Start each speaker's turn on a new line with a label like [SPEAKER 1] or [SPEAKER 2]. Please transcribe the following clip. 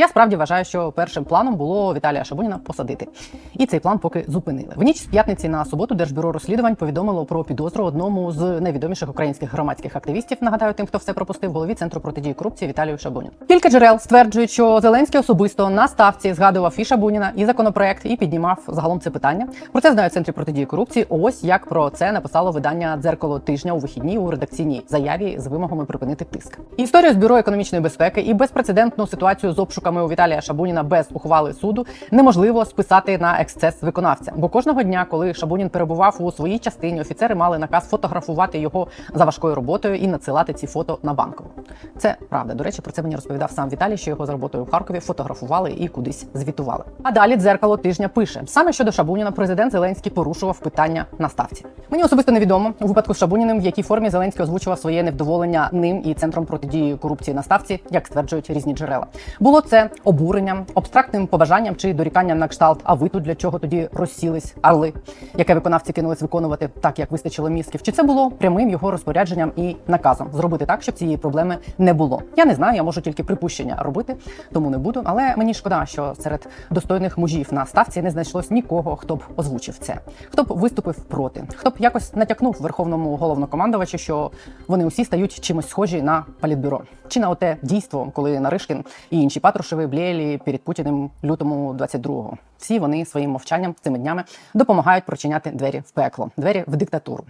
[SPEAKER 1] Я справді вважаю, що першим планом було Віталія Шабуніна посадити. І цей план поки зупинили. В ніч з п'ятниці на суботу Держбюро розслідувань повідомило про підозру одному з найвідоміших українських громадських активістів. Нагадаю, тим, хто все пропустив, голові центру протидії корупції Віталію Шабуніну. Кілька джерел стверджують, що Зеленський особисто на ставці згадував і Шабуніна, і законопроект, і піднімав загалом це питання. Про це знає в центрі протидії корупції. Ось як про це написало видання дзеркало тижня у вихідні у редакційній заяві з вимогами припинити тиск. Історію з бюро економічної безпеки і безпрецедентну ситуацію з обшуками у Віталія Шабуніна без ухвали суду неможливо списати на ексцес виконавця. Бо кожного дня, коли Шабунін перебував у своїй частині, офіцери мали наказ фотографувати його за важкою роботою і надсилати ці фото на банкову. Це правда. До речі, про це мені розповідав сам Віталій, що його з роботою в Харкові фотографували і кудись звітували. А далі дзеркало тижня пише саме щодо Шабуніна, президент Зеленський порушував питання на ставці. Мені особисто невідомо у випадку з Шабуніним, в якій формі Зеленський озвучував своє невдоволення ним і центром протидії корупції на ставці, як стверджують різні джерела. Було це обуренням, абстрактним побажанням чи доріканням на кшталт. А ви тут для чого тоді розсілись орли, яке виконавці кинулись виконувати так, як вистачило мізків? Чи це було прямим його розпорядженням і наказом зробити так, щоб цієї проблеми не було? Я не знаю, я можу тільки припущення робити, тому не буду. Але мені шкода, що серед достойних мужів на ставці не знайшлось нікого, хто б озвучив це, хто б виступив проти, хто б якось натякнув верховному головнокомандувачу, що вони усі стають чимось схожі на політбюро. Чи на оте дійство, коли Наришкін і інші Патрушеви блєлі перед Путіним лютому 22-го. Всі вони своїм мовчанням цими днями допомагають прочиняти двері в пекло, двері в диктатуру.